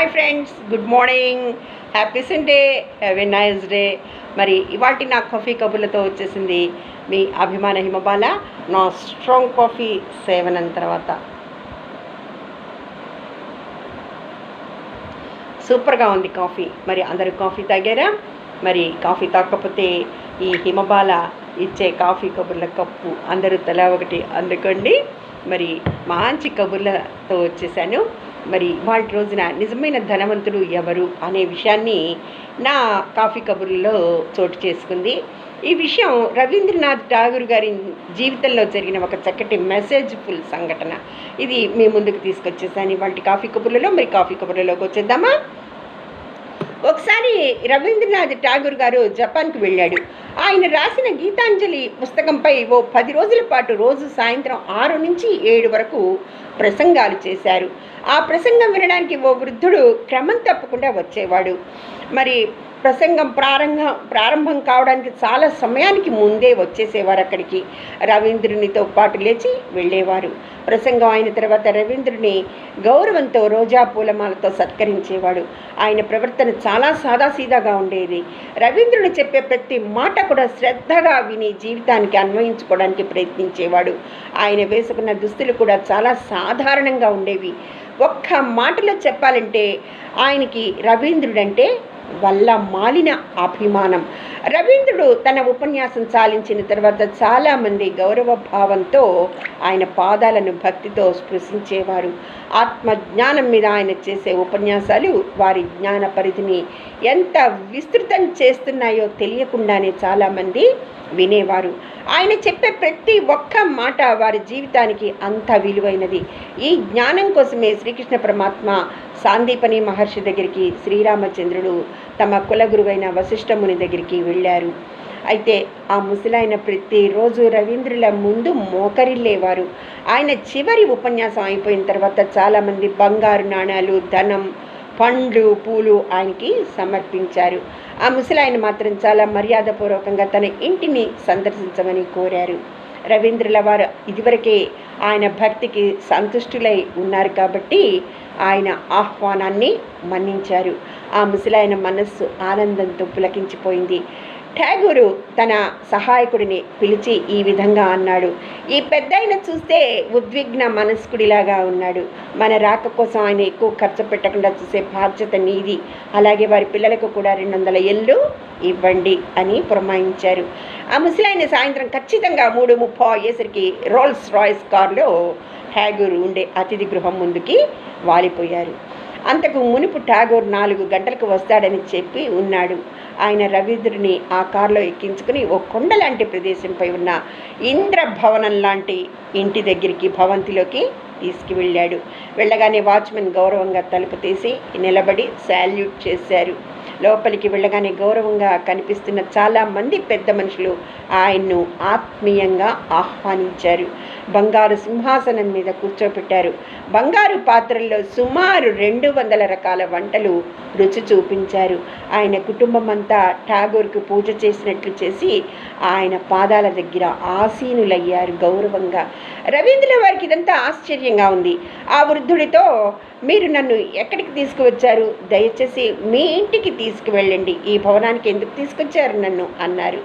Hi friends good morning. Happy Sunday have a nice day. మరి ఇవాటి నా coffee కబుర్లతో వచ్చేసింది మీ అభిమాన హిమబాల నా స్ట్రాంగ్ కాఫీ సేవనం తర్వాత. సూపర్గా ఉంది కాఫీ. మరి అందరూ కాఫీ తాగారా? మరి కాఫీ తాగకపోతే ఈ హిమబాల ఇచ్చే కాఫీ కబుర్ల కప్పు అందరూ తల ఒకటి అందుకోండి. మరి మంచి కబుర్లతో వచ్చేసాను. మరి వాళ్ళ రోజున నిజమైన ధనవంతుడు ఎవరు అనే విషయాన్ని నా కాఫీ కబుర్లలో చోటు చేసుకుంది. ఈ విషయం రవీంద్రనాథ్ ఠాగూర్ గారి జీవితంలో జరిగిన ఒక చక్కటి మెసేజ్ఫుల్ సంఘటన. ఇది మీ ముందుకు తీసుకొచ్చేసాను ఇవాళ కాఫీ కబుర్లలో. మరి కాఫీ కబుర్లలోకి వచ్చేద్దామా? ఒకసారి రవీంద్రనాథ్ ఠాగూర్ గారు జపాన్కు వెళ్ళాడు. ఆయన రాసిన గీతాంజలి పుస్తకంపై ఓ పది రోజుల పాటు రోజు సాయంత్రం ఆరు నుంచి ఏడు వరకు ప్రసంగాలు చేశారు. ఆ ప్రసంగం వినడానికి ఓ వృద్ధుడు క్రమం తప్పకుండా వచ్చేవాడు. మరి ప్రసంగం ప్రారంభం ప్రారంభం కావడానికి చాలా సమయానికి ముందే వచ్చేసేవారు అక్కడికి. రవీంద్రునితో పాటు లేచి వెళ్ళేవారు. ప్రసంగం అయిన తర్వాత రవీంద్రుని గౌరవంతో రోజా పూలమాలతో సత్కరించేవాడు. ఆయన ప్రవర్తన చాలా సాదాసీదాగా ఉండేది. రవీంద్రుడు చెప్పే ప్రతి మాట కూడా శ్రద్ధగా విని జీవితానికి అన్వయించుకోవడానికి ప్రయత్నించేవాడు. ఆయన వేసుకున్న దుస్తులు కూడా చాలా సాధారణంగా ఉండేవి. ఒక్క మాటలో చెప్పాలంటే ఆయనకి రవీంద్రుడంటే వల్ల మాలిన అభిమానం. రవీంద్రుడు తన ఉపన్యాసం చాలించిన తర్వాత చాలామంది గౌరవ భావంతో ఆయన పాదాలను భక్తితో స్పృశించేవారు. ఆత్మజ్ఞానం మీద ఆయన చేసే ఉపన్యాసాలు వారి జ్ఞాన పరిధిని ఎంత విస్తృతం చేస్తున్నాయో తెలియకుండానే చాలామంది వినేవారు. ఆయన చెప్పే ప్రతి ఒక్క మాట వారి జీవితానికి అంత విలువైనది. ఈ జ్ఞానం కోసమే శ్రీకృష్ణ పరమాత్మ సాందీపని మహర్షి దగ్గరికి శ్రీరామచంద్రుడు తమ కులగురువైన వశిష్ఠముని దగ్గరికి వెళ్ళారు. అయితే ఆ ముసలాయన ప్రతిరోజు రవీంద్రుల ముందు మోకరిల్లేవారు. ఆయన చివరి ఉపన్యాసం అయిపోయిన తర్వాత చాలామంది బంగారు నాణాలు ధనం పండ్లు పూలు ఆయనకి సమర్పించారు. ఆ ముసలాయన మాత్రం చాలా మర్యాదపూర్వకంగా తన ఇంటిని సందర్శించమని కోరారు. రవీంద్రుల వారు ఇదివరకే ఆయన భక్తికి సంతుష్టులై ఉన్నారు కాబట్టి ఆయన ఆహ్వానాన్ని మన్నించారు. ఆ ముసలాయన మనస్సు ఆనందంతో పులకించిపోయింది. ఠాగూరు తన సహాయకుడిని పిలిచి ఈ విధంగా అన్నాడు. ఈ పెద్దయిన చూస్తే ఉద్విగ్న మనస్కుడిలాగా ఉన్నాడు. మన రాక కోసం ఆయన ఎక్కువ ఖర్చు పెట్టకుండా చూసే బాధ్యత నీది. అలాగే వారి పిల్లలకు కూడా రెండు వందల ఎల్లు ఇవ్వండి అని పురమాయించారు. ఆ ముసలాయన సాయంత్రం ఖచ్చితంగా మూడు ముప్పై అయ్యేసరికి రోల్స్ రాయ్స్ కారులో ట్యాగూరు ఉండే అతిథి గృహం ముందుకి వాలిపోయారు. అంతకు మునుపు ఠాగూర్ నాలుగు గంటలకు వస్తాడని చెప్పి ఉన్నాడు. ఆయన రవీంద్రుని ఆ కారులో ఎక్కించుకుని ఓ కొండ లాంటి ప్రదేశంపై ఉన్న ఇంద్రభవనం లాంటి ఇంటి దగ్గరికి భవంతిలోకి తీసుకువెళ్ళాడు. వెళ్ళగానే వాచ్మెన్ గౌరవంగా తలుపు తీసి నిలబడి శాల్యూట్ చేశారు. లోపలికి వెళ్ళగానే గౌరవంగా కనిపిస్తున్న చాలామంది పెద్ద మనుషులు ఆయన్ను ఆత్మీయంగా ఆహ్వానించారు. బంగారు సింహాసనం మీద కూర్చోపెట్టారు. బంగారు పాత్రల్లో సుమారు రెండు వందల రకాల వంటలు రుచి చూపించారు. ఆయన కుటుంబం అంతా ఠాగూర్కు పూజ చేసినట్లు చేసి ఆయన పాదాల దగ్గర ఆసీనులయ్యారు గౌరవంగా. రవీంద్ర వారికి ఇదంతా ఆశ్చర్యంగా ఉంది. ఆ వృద్ధుడితో మీరు నన్ను ఎక్కడికి తీసుకువచ్చారు? దయచేసి మీ ఇంటికి తీసుకువెళ్ళండి. ఈ భవనానికి ఎందుకు తీసుకొచ్చారు నన్ను? అన్నారు.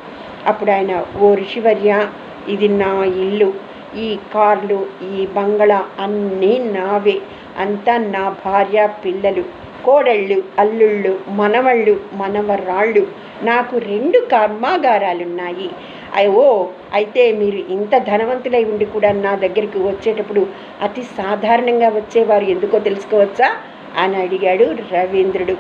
అప్పుడు ఆయన ఓ ఋషివర్య ఇది నా ఇల్లు. ఈ కార్లు ఈ బంగళా అన్నీ నావే. అంతా నా భార్య పిల్లలు. కోడళ్ళు అల్లుళ్ళు మనవళ్ళు మనవరాళ్ళు. నాకు రెండు కర్మాగారాలున్నాయి. ఓ అయితే మీరు ఇంత ధనవంతులై ఉండి కూడా నా దగ్గరికి వచ్చేటప్పుడు అతి సాధారణంగా వచ్చేవారు ఎందుకో తెలుసుకోవచ్చా? అని అడిగాడు రవీంద్రుడు.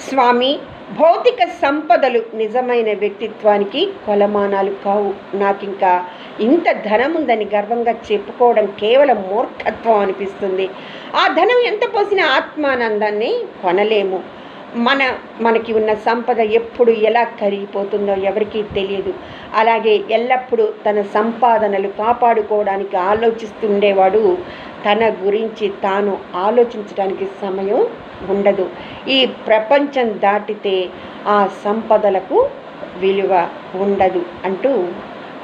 స్వామి భౌతిక సంపదలు నిజమైన వ్యక్తిత్వానికి కొలమానాలు కావు. నాకింకా ఇంత ధనం ఉందని గర్వంగా చెప్పుకోవడం కేవలం మూర్ఖత్వం అనిపిస్తుంది. ఆ ధనం ఎంత పోసిన ఆత్మానందాన్ని కొనలేము. మన మనకి ఉన్న సంపద ఎప్పుడు ఎలా కరిగిపోతుందో ఎవరికీ తెలియదు. అలాగే ఎల్లప్పుడూ తన సంపాదనలు కాపాడుకోవడానికి ఆలోచిస్తుండేవాడు. తన గురించి తాను ఆలోచించడానికి సమయం ఉండదు. ఈ ప్రపంచం దాటితే ఆ సంపదలకు విలువ ఉండదు అంటూ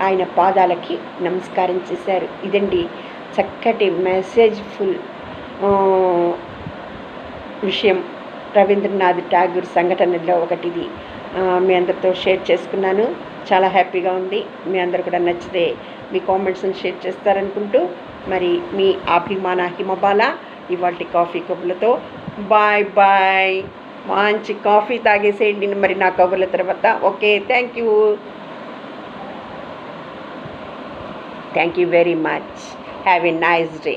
ఆయన పాదాలకి నమస్కారం చేశారు. ఇదండి చక్కటి మెసేజ్ఫుల్ విషయం. రవీంద్రనాథ్ ఠాగూర్ సంఘటనలో ఒకటిది. ఇది మీ అందరితో షేర్ చేసుకున్నాను. చాలా హ్యాపీగా ఉంది. మీ అందరు కూడా నచ్చితే మీ కామెంట్స్ని షేర్ చేస్తారనుకుంటూ మరి మీ అభిమాన హిమబాల ఇవాళ కాఫీ కబుర్లతో బాయ్ బాయ్. మంచి కాఫీ తాగేసేయండి మరి నా కబుర్ల తర్వాత. Okay thank you. Thank you very much. Have a nice day.